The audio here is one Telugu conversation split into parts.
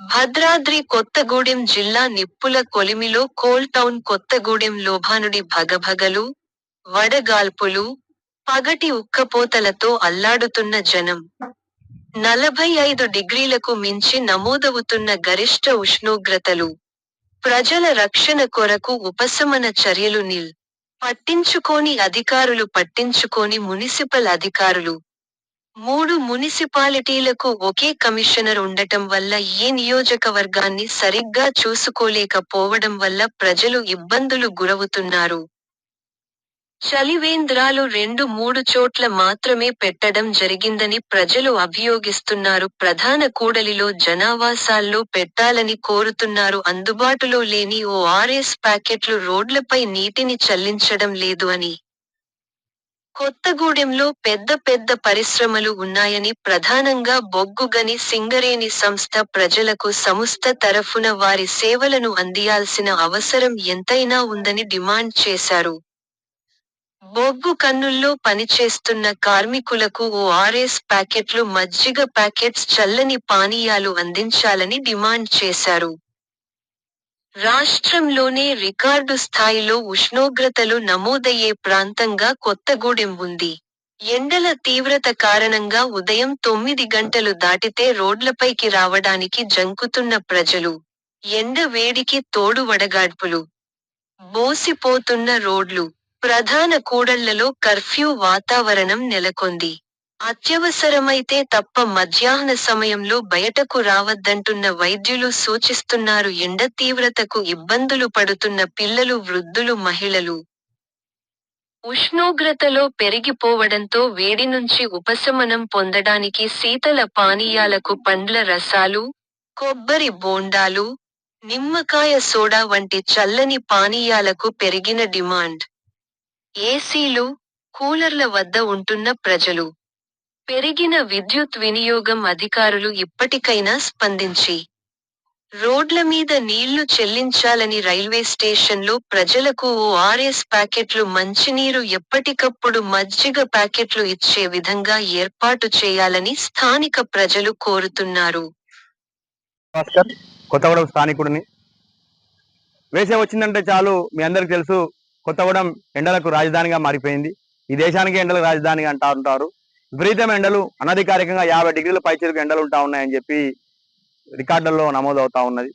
భద్రాద్రి కొత్తగూడెం జిల్లా నిప్పుల కొలిమిలో కోల్ టౌన్ కొత్తగూడెం లోభానుడి భగభగలు వడగాల్పులు పగటి ఉక్కపోతలతో అల్లాడుతున్న జనం. నలభై ఐదు డిగ్రీలకు మించి నమోదవుతున్న గరిష్ట ఉష్ణోగ్రతలు. ప్రజల రక్షణ కొరకు ఉపశమన చర్యలు నిల్. పట్టించుకోని అధికారులు పట్టించుకోని మునిసిపల్ అధికారులు. మూడు మునిసిపాలిటీలకు ఒకే కమిషనర్ ఉండటం వల్ల ఏ నియోజకవర్గాన్ని సరిగ్గా చూసుకోలేకపోవడం వల్ల ప్రజలు ఇబ్బందులు గురవుతున్నారు. చలివేంద్రాలు రెండు మూడు చోట్ల మాత్రమే పెట్టడం జరిగిందని ప్రజలు అభియోగిస్తున్నారు. ప్రధాన కూడలిలో జనావాసాల్లో పెట్టాలని కోరుతున్నారు. అందుబాటులో లేని ఓ ఆర్ఎస్ ప్యాకెట్లు రోడ్లపై నీటిని చల్లించడం లేదు అని కొత్తగూడెంలో పెద్ద పెద్ద పరిశ్రమలు ఉన్నాయని ప్రధానంగా బొగ్గుగని సింగరేణి సంస్థ ప్రజలకు సంస్థ తరఫున వారి సేవలను అందియాల్సిన అవసరం ఎంతైనా ఉందని డిమాండ్ చేశారు. బొగ్గు కన్నుల్లో పనిచేస్తున్న కార్మికులకు ఓ ఆర్ఎస్ ప్యాకెట్లు మజ్జిగ ప్యాకెట్స్ చల్లని పానీయాలు అందించాలని డిమాండ్ చేశారు. రాష్ట్రంలోనే రికార్డు స్థాయిలో ఉష్ణోగ్రతలు నమోదయ్యే ప్రాంతంగా కొత్తగూడెం ఉంది. ఎండల తీవ్రత కారణంగా ఉదయం తొమ్మిది గంటలు దాటితే రోడ్లపైకి రావడానికి జంకుతున్న ప్రజలు. ఎండ వేడికి తోడు వడగాడ్పులు. బోసిపోతున్న రోడ్లు. ప్రధాన కూడళ్ళలో కర్ఫ్యూ వాతావరణం నెలకొంది. అత్యవసరమైతే తప్ప మధ్యాహ్న సమయంలో బయటకు రావద్దంటున్న వైద్యులు సూచిస్తున్నారు. ఎండ తీవ్రతకు ఇబ్బందులు పడుతున్న పిల్లలు వృద్ధులు మహిళలు. ఉష్ణోగ్రతలో పెరిగిపోవడంతో వేడి నుంచి ఉపశమనం పొందడానికి శీతల పానీయాలకు పండ్ల రసాలు కొబ్బరి బోండాలు నిమ్మకాయ సోడా వంటి చల్లని పానీయాలకు పెరిగిన డిమాండ్. ఏసీలు కూలర్ల వద్ద ఉంటున్న ప్రజలు. పెరిగిన విద్యుత్ వినియోగం అధికారులు ఇప్పటికైనా స్పందించి రోడ్ల మీద నీళ్ళు చెల్లించాలని రైల్వే స్టేషన్లో ప్రజలకు ఓ ఆర్ఎస్ ప్యాకెట్లు మంచినీరు ఎప్పటికప్పుడు మజ్జిగ ప్యాకెట్లు ఇచ్చే విధంగా ఏర్పాటు చేయాలని స్థానిక ప్రజలు కోరుతున్నారు. భాస్కర్ కొత్తగూడెం స్థానికుడిని. వేసవి వచ్చిందంటే చాలు మీ అందరికి తెలుసు కొత్తగూడెం ఎండలకు రాజధానిగా మారిపోయింది. ఈ దేశానికి ఎండలకు రాజధానిగా అంటారు విపరీతం ఎండలు అనధికారికంగా యాభై డిగ్రీల పైచేరుకు ఎండలు ఉంటా ఉన్నాయని చెప్పి రికార్డుల్లో నమోదవుతా ఉన్నది.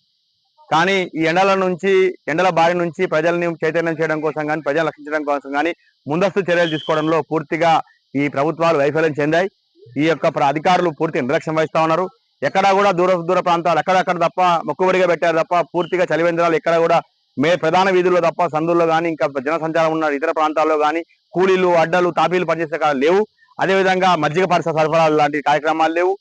కానీ ఈ ఎండల నుంచి ఎండల బారి నుంచి ప్రజల్ని చైతన్యం చేయడం కోసం కానీ ప్రజలను రక్షించడం కోసం కానీ ముందస్తు చర్యలు తీసుకోవడంలో పూర్తిగా ఈ ప్రభుత్వాలు వైఫల్యం చెందాయి. ఈ యొక్క ప్ర- అధికారులు పూర్తి నిర్లక్ష్యం వహిస్తా ఉన్నారు. ఎక్కడా కూడా దూర దూర ప్రాంతాలు ఎక్కడెక్కడ తప్ప మొక్కుబడిగా పెట్టారు తప్ప పూర్తిగా చలివేంద్రాలు ఎక్కడ కూడా మే ప్రధాన వీధుల్లో తప్ప సందుల్లో కానీ ఇంకా జనసంచారం ఉన్న ఇతర ప్రాంతాల్లో కానీ కూలీలు అడ్డలు తాపీలు పనిచేసే కాదు లేవు. అదేవిధంగా మజ్జిగ పరిసర సరఫరాలు లాంటి కార్యక్రమాలు లేవు.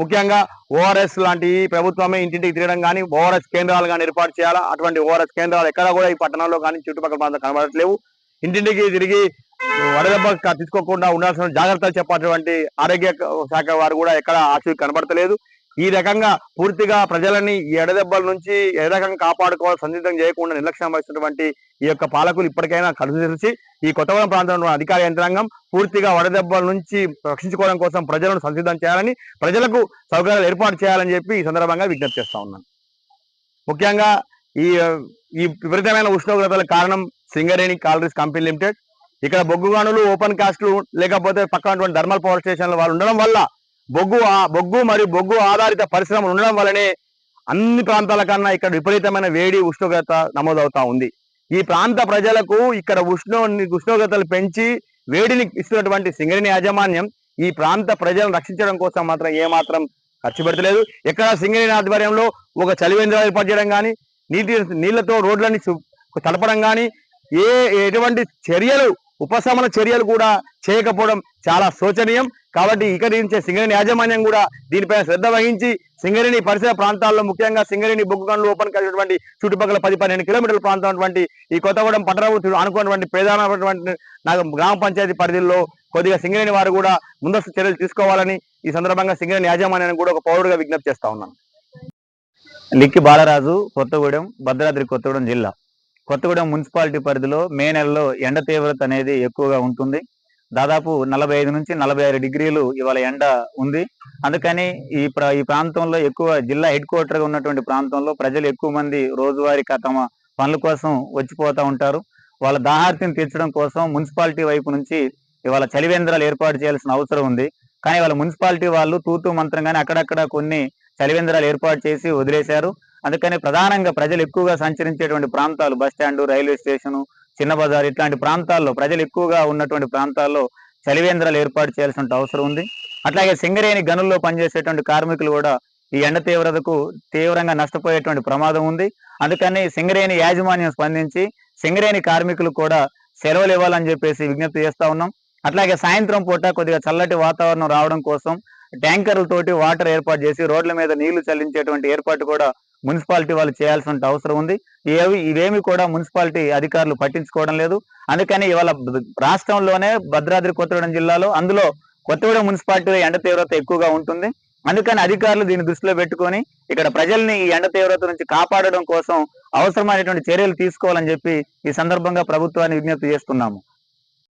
ముఖ్యంగా ఓఆర్ఎస్ లాంటి ప్రభుత్వమే ఇంటింటికి తిరగడం కానీ ఓఆర్ఎస్ కేంద్రాలు కానీ ఏర్పాటు చేయాలా? అటువంటి ఓఆర్ఎస్ కేంద్రాలు ఎక్కడ కూడా ఈ పట్టణంలో కానీ చుట్టుపక్కల ప్రాంతాలు కనబడట్లేవు. ఇంటింటికి తిరిగి వడదెబ్బ తీసుకోకుండా ఉండాల్సిన జాగ్రత్తలు చెప్పేటువంటి ఆరోగ్య శాఖ వారు కూడా ఎక్కడ ఆచూకీ కనబడతలేదు. ఈ రకంగా పూర్తిగా ప్రజలని ఈ ఎడదెబ్బల నుంచి ఏ రకంగా కాపాడుకోవాలి సందిగ్ధం చేయకుండా నిర్లక్ష్యం వహిస్తున్నటువంటి ఈ యొక్క పాలకులు ఇప్పటికైనా కలుసు తెరిచి ఈ కొత్తగూడెం ప్రాంతంలో అధికార యంత్రాంగం పూర్తిగా వడదెబ్బల నుంచి రక్షించుకోవడం కోసం ప్రజలను సంసిద్ధం చేయాలని ప్రజలకు సౌకర్యాలు ఏర్పాటు చేయాలని చెప్పి ఈ సందర్భంగా విజ్ఞప్తి చేస్తా ఉన్నాను ముఖ్యంగా ఈ ఈ విపరీతమైన ఉష్ణోగ్రతల కారణం సింగరేణి కాలరీస్ కంపెనీ లిమిటెడ్. ఇక్కడ బొగ్గు గనులు ఓపెన్ కాస్ట్లు లేకపోతే పక్కనటువంటి థర్మల్ పవర్ స్టేషన్లు వాళ్ళు ఉండడం వల్ల బొగ్గు బొగ్గు మరియు బొగ్గు ఆధారిత పరిశ్రమలు ఉండడం వల్లనే అన్ని ప్రాంతాల కన్నా ఇక్కడ విపరీతమైన వేడి ఉష్ణోగ్రత నమోదవుతా ఉంది. ఈ ప్రాంత ప్రజలకు ఇక్కడ ఉష్ణో ఉష్ణోగ్రతలు పెంచి వేడిని ఇస్తున్నటువంటి సింగరేణి యాజమాన్యం ఈ ప్రాంత ప్రజలను రక్షించడం కోసం మాత్రం ఏమాత్రం ఖర్చు పెడతలేదు. ఎక్కడ సింగరేణి ఆధ్వర్యంలో ఒక చలివేంద్రాలు ఏర్పాటు చేయడం కానీ నీటి నీళ్ళతో రోడ్లని తడపడం కానీ ఏ ఎటువంటి చర్యలు ఉపశమన చర్యలు కూడా చేయకపోవడం చాలా శోచనీయం. కాబట్టి ఇక్కడ నుంచే సింగరేణి యాజమాన్యం కూడా దీనిపైన శ్రద్ధ వహించి సింగరేణి పరిసర ప్రాంతాల్లో ముఖ్యంగా సింగరేణి బొగ్గు గనులు ఓపెన్ కలిగినటువంటి చుట్టుపక్కల పది పన్నెండు కిలోమీటర్ల ప్రాంతం అటువంటి ఈ కొత్తగూడెం పట్టణ అనుకున్నటువంటి ప్రధానమైనటువంటి నాకు గ్రామ పంచాయతీ పరిధిలో కొద్దిగా సింగరేణి వారు కూడా ముందస్తు చర్యలు తీసుకోవాలని ఈ సందర్భంగా సింగరేణి యాజమాన్యాన్ని కూడా ఒక పౌరుడిగా విజ్ఞప్తి చేస్తా ఉన్నాను. లిక్కి బాలరాజు కొత్తగూడెం భద్రాద్రి కొత్తగూడెం జిల్లా. కొత్తగూడెం మున్సిపాలిటీ పరిధిలో మే నెలలో ఎండ తీవ్రత అనేది ఎక్కువగా ఉంటుంది. దాదాపు నలభై ఐదు నుంచి నలభై ఆరు డిగ్రీలు ఇవాళ ఎండ ఉంది. అందుకని ఈ ఈ ప్రాంతంలో ఎక్కువ జిల్లా హెడ్ క్వార్టర్ ఉన్నటువంటి ప్రాంతంలో ప్రజలు ఎక్కువ మంది రోజువారీ తమ పనుల కోసం వచ్చిపోతా ఉంటారు. వాళ్ళ దాహార్తిని తీర్చడం కోసం మున్సిపాలిటీ వైపు నుంచి ఇవాళ చలివేంద్రాలు ఏర్పాటు చేయాల్సిన అవసరం ఉంది. కానీ వాళ్ళ మున్సిపాలిటీ వాళ్ళు తూతూ మంత్రంగానే అక్కడక్కడ కొన్ని చలివేంద్రాలు ఏర్పాటు చేసి వదిలేశారు. అందుకని ప్రధానంగా ప్రజలు ఎక్కువగా సంచరించేటువంటి ప్రాంతాలు బస్ స్టాండ్ రైల్వే స్టేషన్ చిన్న బజార్ ఇట్లాంటి ప్రాంతాల్లో ప్రజలు ఎక్కువగా ఉన్నటువంటి ప్రాంతాల్లో చలివేంద్రాలు ఏర్పాటు చేయాల్సిన అవసరం ఉంది. అట్లాగే సింగరేణి గనుల్లో పనిచేసేటువంటి కార్మికులు కూడా ఈ ఎండ తీవ్రతకు తీవ్రంగా నష్టపోయేటువంటి ప్రమాదం ఉంది. అందుకని సింగరేణి యాజమాన్యం స్పందించి సింగరేణి కార్మికులు కూడా సెలవులు ఇవ్వాలని చెప్పేసి విజ్ఞప్తి చేస్తా ఉన్నాం. అట్లాగే సాయంత్రం పూట కొద్దిగా చల్లటి వాతావరణం రావడం కోసం ట్యాంకర్లతోటి వాటర్ ఏర్పాటు చేసి రోడ్ల మీద నీళ్ళు చల్లించేటువంటి ఏర్పాటు కూడా మున్సిపాలిటీ వాళ్ళు చేయాల్సిన అవసరం ఉంది. ఏవి ఇవేమి కూడా మున్సిపాలిటీ అధికారులు పట్టించుకోవడం లేదు. అందుకని ఇవాళ రాష్ట్రంలోనే భద్రాద్రి కొత్తగూడెం జిల్లాలో అందులో కొత్తగూడెం మున్సిపాలిటీలో ఎండ తీవ్రత ఎక్కువగా ఉంటుంది. అందుకని అధికారులు దీన్ని దృష్టిలో పెట్టుకొని ఇక్కడ ప్రజల్ని ఈ ఎండ తీవ్రత నుంచి కాపాడడం కోసం అవసరమైనటువంటి చర్యలు తీసుకోవాలని చెప్పి ఈ సందర్భంగా ప్రభుత్వాన్ని విజ్ఞప్తి చేస్తున్నాము.